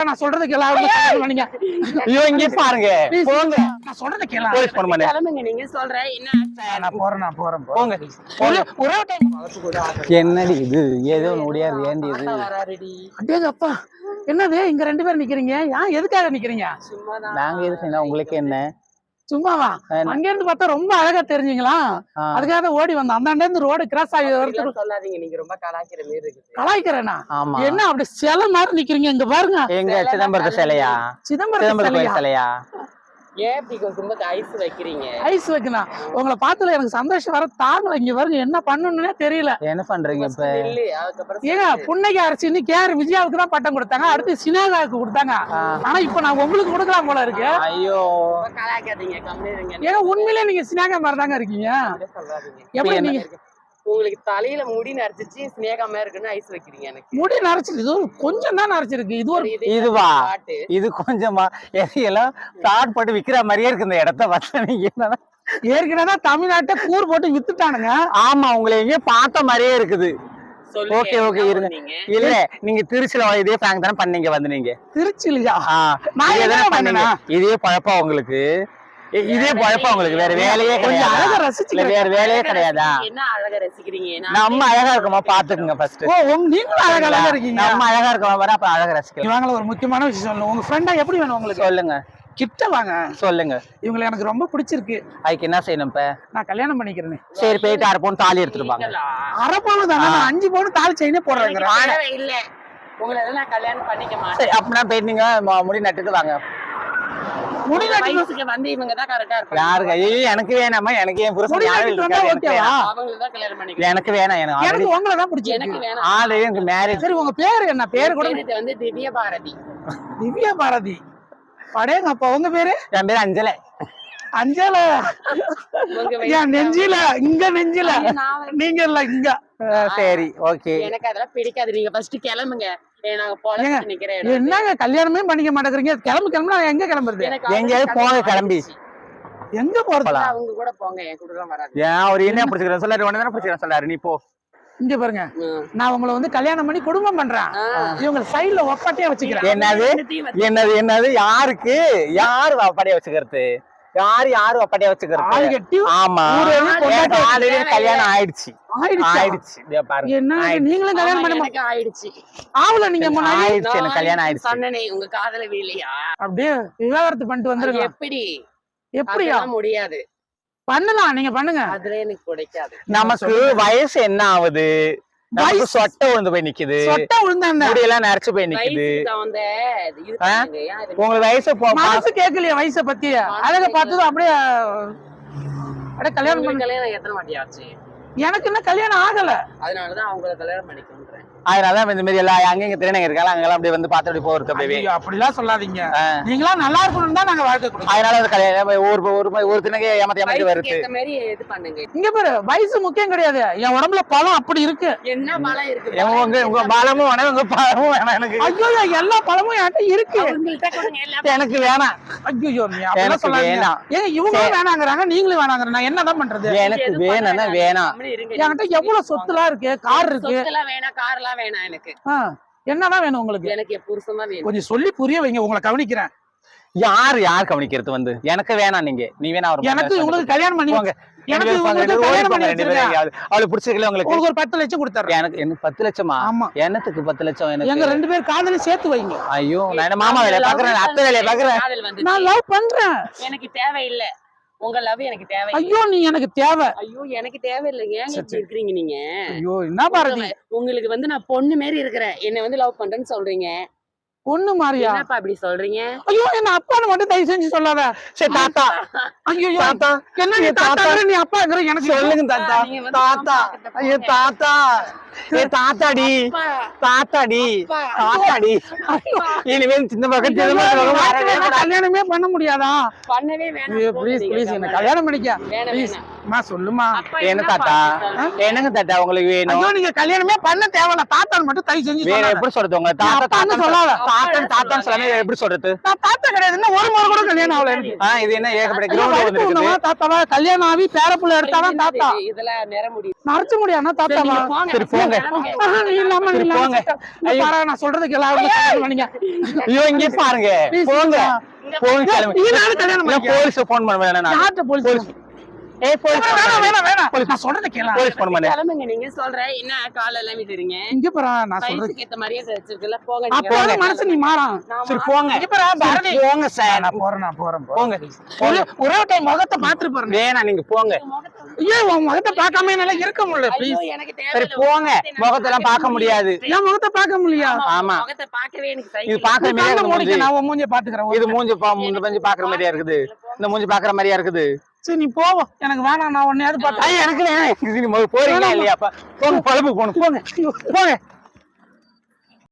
நான் சொல்றது கேளு நீங்க ஐயோ! இங்க பாருங்க. போங்க. நான் சொல்றது கேளு போலீஸ் போன் பண்ணு கிளம்புங்க நீங்க சொல்ற என்ன நான் போறேன் நான் போறேன் போங்க. ஒரே ஒரே டைம் என்னடி இது? ஏதோ முடியாது. ஏண்டி இது? அடேங்க அப்பா என்னது? இங்க ரெண்டு பேரும் நிக்கிறீங்க. ஏன் எதுக்காக நிக்கிறீங்க? நாங்க எது செய்யணும் உங்களுக்கு என்ன? சும்மாவா? அங்க இருந்து பார்த்தா ரொம்ப அழகா தெரிஞ்சீங்களா? அதுக்காக ஓடி வந்தேன் அந்தாண்ட இருந்து ரோடு கிராஸ் ஆகி வரது அப்படிலாம் சொல்லாதீங்க. நீங்க ரொம்ப கலாய்க்கிற மாதிரி இருக்குது. கலாய்க்கிறேனா? ஆமா. என்ன அப்படி சிலை மாதிரி நிக்கிறீங்க? இங்க பாருங்க. எங்க சிதம்பரத்து சிலையா? சிதம்பரம் சிலையா? ஏன் இப்படி ஐஸ் வைக்கிறீங்க? ஐஸ் வைக்கணும். உங்களை பார்த்ததுல எனக்கு சந்தோஷம் வர தாங்கல. இங்க பாருங்க என்ன பண்ணணும்னே தெரியல. என்ன பண்றீங்க இப்ப? ஏங்க சொல்லு. புன்னகை அரசின்னு கேஆர் விஜயாவுக்கு தான் பட்டம் கொடுத்தாங்க. அடுத்து சினேகாவுக்கு கொடுத்தாங்க. ஆனா இப்ப நான் உங்களுக்கு கொடுக்கலாம் போல இருக்கு. ஐயோ. ரொம்ப கலாய்க்காதீங்க கம்மியா இருங்க. ஏங்க உண்மையிலே நீங்க சினேகா மாதிரி தாங்க இருக்கீங்க எப்படி என்ன? நீங்க உங்களுக்கு தலையில முடி நரைச்சிச்சு ஸ்னேகமா இருக்குன்னு ஐஸ் வைக்கிறீங்க எனக்கு. முடி நரைச்சிருக்கு. இது ஒரு கொஞ்சம் தான் நரைச்சிருக்கு. இது ஒரு இது இதுவா? இது கொஞ்சமா? எல்லாம் பிளாட் போட்டு விக்கிற மாதிரியே இருக்கு இந்த இடத்த பார்த்தா நீங்க என்னன்னா ஏற்கனவே தமிழ்நாட்டை கூர் போட்டு வித்துட்டானுங்க. ஆமா உங்களை எங்கேயோ பார்த்த மாதிரியே இருக்குது. ஓகே, ஓகே, இருங்க. இல்ல நீங்க திருச்சியில இதே பிராங்க் தானே பண்ணீங்க வந்து நீங்க திருச்சிலியா ஆ, நான் இதே பழப்பா உங்களுக்கு. இதே பழப்பா உங்களுக்கு வேற வேலையே கொஞ்சம் கிடையாது? அழகா இல்ல ரசிச்சுக்கிறேன் வேற வேலையே கிடையாதா? என்ன அழகா ரசிக்கிறீங்க? நான் நம்ம அழகா இருக்கோமா? பாத்துக்குங்க ஃபர்ஸ்ட் ஓ நீங்களும் அழகா தான் இருக்கீங்க? நம்ம அழகா இருக்கோமா? வர அப்ப அழகா ரசிக்கலாம். இவங்கள ஒரு முக்கியமான விஷயம் சொல்லணும். உங்க ஃப்ரெண்டா எப்படி வேணும் உங்களுக்கு? சொல்லுங்க. கிட்ட வாங்க. சொல்லுங்க. இவங்களை எனக்கு ரொம்ப பிடிச்சிருக்கு. அதுக்கு என்ன செய்யணும் இப்ப? நான் கல்யாணம் பண்ணிக்கிறேன். சரி போயிட்டு அரை பவுன் தாலி எடுத்துட்டு வாங்க. நீங்களா? அரை பவுன் தானே? அஞ்சு பவுன் தாலி செயினே போடுறேங்க இல்ல உங்களை நான் கல்யாணம் பண்ணிக்க மாட்டேன். அப்படின்னா போயிட்டு நீங்க ம- முடி நட்டுட்டு வாங்க. முடியல வயசுக்கு வந்து இவங்க தான் கரெக்டா இருப்பாங்க. யாருக்கு ஐயோ எனக்கு வேணாமா எனக்கு என் புருஷன் யாரும் ஓகேவா? வேணாம். அவங்களுக்கு தான் கல்யாணம் பண்ணிக்க எனக்கு வேணாம். எனக்கு எனக்கு உங்களை தான் எனக்கு வேணாம். ஆல்ரெடி எனக்கு மேரேஜ் சரி உங்க பேரு என்ன? பேரு கூட வந்து திவ்ய பாரதி திவ்யா பாரதி அடேங்க அப்பா உங்க பேரு? என் பேர் அஞ்சலை. அஞ்சல. என் நெஞ்சில இங்க நெஞ்சில. நீங்க இல்ல இங்க. சரி ஓகே. எனக்கு அதெல்லாம் பிடிக்காது. நீங்க ஃபர்ஸ்ட் கிளம்புங்க. என்னங்க கல்யாணமே பண்ணிக்க மாட்டேங்கிறீங்க? கிளம்பு கிளம்பு நான் எங்க கிளம்புறது? எங்கேயாவது போங்க கிளம்பி. எங்க போறது? அவங்க கூட போங்க. என் கூட வராது. ஏன் அவர் என்ன பிடிச்சிக்கிறேன் சொல்லாரு உடனே தானே பிடிச்சிக்கிறேன் சொல்லாரு நீ போ. இங்க பாருங்க. நான் உங்களை வந்து கல்யாணம் பண்ணி குடும்பம் பண்றேன். இவங்க சைடுல ஒப்பாட்டியா வச்சுக்கிறேன். என்னது? என்னது என்னது? யாருக்கு? யாரு வப்படியா வச்சுக்கிறது? யாரு யாரு வப்படியா ஆள் வச்சுக்கிறது ஆமா. ஆல்ரெடி கல்யாணம் ஆயிடுச்சு. நீங்களும் கல்யாணம் பண்ண ஆயிடுச்சு. ஆவல நீங்க ஆயிடுச்சு எனக்கு கல்யாணம் ஆயிடுச்சு. சொன்னனே உங்க காதல வீலையா அப்படியே விவாகரத்து பண்ணிட்டு வந்துருங்க. எப்படி? எப்படியா? முடியாது. பண்ணலாம் நீங்க பண்ணுங்க. அதுல எனக்கு பிடிக்காது. நமக்கு வயசு என்ன ஆகுது? சொட்டை விழுந்து போய் நிக்குது. சொட்டா விழுந்தா என்ன முடியெல்லாம் நரைச்சு போய் நிக்குது. உங்களுக்கு வயசு மனசு கேட்கலையா வயசை பத்தி. அழக பார்த்ததும் அப்படியே அப்படியே கல்யாணம் கல்யாணம் எத்தனை வாட்டி ஆச்சு? எனக்கு இன்னும் கல்யாணம் ஆகல. அதனாலதான் அவங்கள கல்யாணம் பண்ணிக்கொன்றேன் அதனாலதான் இந்த மாதிரி எல்லாம் அங்கங்க திருநங்க இருக்காங்க அங்கெல்லாம் அப்படியே வந்து பார்த்து அப்படி போறது அப்படியே. அப்படிலாம் சொல்லாதீங்க. ஆ. நீங்களா நல்லா இருக்கணும் தான் நாங்க வாழ்க்கை அதனால அது கல்யாணம் ஒரு ஒரு ஒரு தினங்க ஏமாத்தி ஏமாத்தி வருது. இது பண்ணுங்க. இங்க பாரு வயசு முக்கியம் கிடையாது. என் உடம்புல பழம் அப்படி இருக்கு. என்ன பலம் இருக்கு? ஏன் உங்க உங்க பலமும் வேணாம் உங்க பலமும் வேணாம் எனக்கு. ஐயோ எல்லா பழமும் என்கிட்ட இருக்கு. அவங்கள்ட்ட கொடுங்க எல்லாம் எனக்கு வேணாம். ஐயோ எனக்கு சொல்லாதீங்க. வேணாம். ஏங்க இவங்களும் வேணாங்கிறாங்க நீங்களும் வேணாங்கிற நான் என்னதான் பண்றது? எனக்கு வேணாம்? இருங்க. என்கிட்ட எவ்வளவு சொத்துலாம் இருக்கு? கார் இருக்கு. வேணாம். கார்லாம் வேணாம் எனக்கு. ஆ, என்னதான் வேணும் உங்களுக்கு? எனக்கு என் புருஷன் தான் வேணும். கொஞ்சம் சொல்லி புரிய வைங்க உங்களை கவனிக்கிறேன். யார் யார் கவனிக்கிறது வந்து? எனக்கு வேணாம் நீங்க. நீ வேணா எனக்கு உங்களுக்கு கல்யாணம் பண்ணி போங்க. எனக்கு. அவளுக்கு பிடிச்சிருக்கல உங்களுக்கு? உங்களுக்கு ஒரு பத்து லட்சம் கொடுத்துறேன். எனக்கு எனக்கு பத்து லட்சமா? ஆமா. என்னத்துக்கு பத்து லட்சம் எங்க எனக்கு ரெண்டு பேர் காதலையும் சேர்த்து வைங்க. ஐயோ நான் என்ன மாமா வேலையை பாக்குறேன் அத்தை வேலையை பாக்குறேன். காதல். நான் லவ் பண்றேன். எனக்கு தேவையில்ல. உங்க லவ் எனக்கு தேவை ஐயோ நீ எனக்கு தேவை. ஐயோ எனக்கு சரி, இப்படி இருக்கிறீங்க நீங்க? ஐயோ என்ன பாரதி? உங்களுக்கு வந்து நான் பொண்ணு மாரி இருக்கிறேன். என்ன வந்து லவ் பண்றேன்னு சொல்றீங்க. பொண்ணு மாறியா? என்னப்பா இப்படி சொல்றீங்க? ஐயோ என்ன அப்பான்னு மட்டும் தயவு செஞ்சு சொல்லாத. சரி தாத்தா. ஐயோ தாத்தா. என்ன நீ தாத்தா. நீ அப்பாங்கிற எனக்கு சொல்லுங்க தாத்தா. தாத்தா. ஐயோ தாத்தா. ஏ தாத்தாடி. அப்பா, தாத்தாடி. அப்பா. தாத்தாடி. இனிமேல் சின்ன பக்கம் கல்யாணமே பண்ண முடியாதா? பண்ணவே வேணாம். ப்ளீஸ் ப்ளீஸ் என்ன. கல்யாணம் பண்ணிக்க. வேணாம், ப்ளீஸ். அம்மா சொல்லுமா அப்பா, என்ன தாத்தா? என்னங்க தாத்தா? உங்களுக்கு வேணும்? நீங்க கல்யாணமே பண்ண தேவையில்ல. தாத்தான்னு மட்டும் தயவு செஞ்சு வேற. எப்படி சொல்றது உங்க தாத்தா தாத்தா சொல்லாத. தாத்தா தாத்தான்னு சொல்லாம எப்படி சொல்றது? நான் தாத்தா கிடையாது. இன்னும் ஒரு முறை கூட கல்யாணம் ஆகல எனக்கு. ஆ இது என்ன ஏகப்பட்ட கிரௌண்ட் தாத்தாவா கல்யாணம் ஆகி பேரப்புள்ள எடுத்தாதான் தாத்தா. இதெல்லாம் நிற முடியும் மறைச்சு முடியாதுன்னா தாத்தாவா? சரி போங்க. இல்லாம இல்லாம போங்க. இங்க பாரு, நான் சொல்றதுக்கு எல்லாரும் பண்ணீங்க. ஐயோ இங்கே பாருங்க. போங்க. போலீஸ் போன் பண்ணுவேன் போலீஸ் ஏய் போலீஸ் வேணாம் வேணாம் வேணாம் நான் சொல்றத கேள. போலீஸ் போன் பண்ணு கிளம்புங்க நீங்க சொல்ற என்ன கால எல்லாம் விட்டுறீங்க இங்க பாரு நான் சொல்றது வயசுக்கு ஏத்த மாதிரியே வச்சிருக்குல்ல போங்க அப்போ நீங்க. மனசு நீ மாறா. நான் சரி போங்க. இங்க பாரு பாரதி சரி, போங்க சார். நான் போறேன் நான் போறேன் போங்க. ஒரே ஒரே டைம் முகத்தை பாத்துட்டு பாருங்க வேணாம் நீங்க போங்க. ஐயோ உன் முகத்தை பார்க்காம என்னால இருக்க முடியல ப்ளீஸ் எனக்கு சரி. போங்க. முகத்தை நான் முகத்தெல்லாம் பார்க்க முடியாது. என் முகத்தை பார்க்க முடியா? ஆமா. முகத்தை பார்க்கவே எனக்கு இது பாக்குற மாதிரியா மூஞ்சி? நான் உன் மூஞ்சிய பாத்துக்கிறேன் இது மூஞ்சி பா மூஞ்சி பாக்குற மாதிரியா இருக்குது. இந்த மூஞ்சி பாக்குற மாதிரியா இருக்குது. சரி நீ போவோம் எனக்கு வேணாம் நான் உன்னையாவது பார்த்தேன் ஐயா எனக்கு போறீங்களா இல்லையாப்பா? போங்க பழப்பு போகணும். போங்க. போங்க.